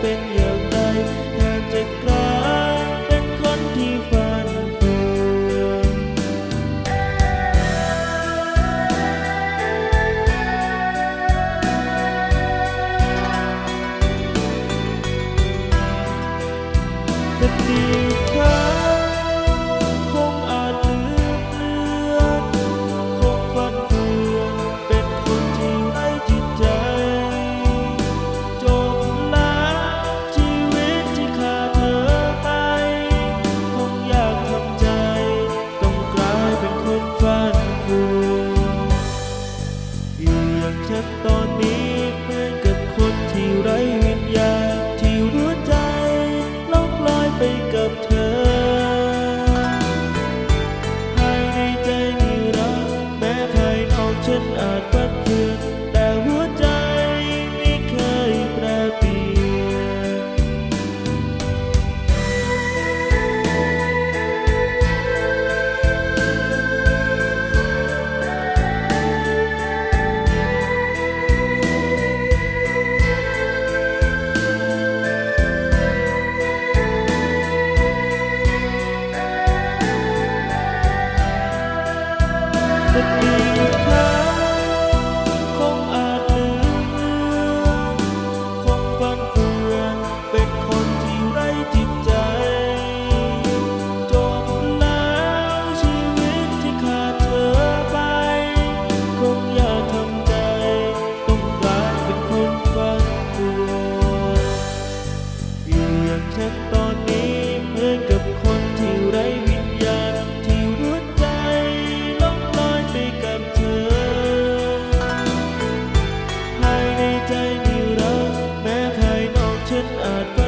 เป็นอย่างไรแทนจะกลายเป็นคนที่ฝันเฟือนจะดี ฉันตอนนี้ จะมีครั้งคงอาจลืมเลือนคงฟันเฟือนเป็นคนที่ไร้จิตใจ จบแล้วชีวิตที่ขาดเธอไป คงอยากทำใจ ต้องกลายเป็นคนฟันเฟือนอยู่อย่างฉันตอน อาจ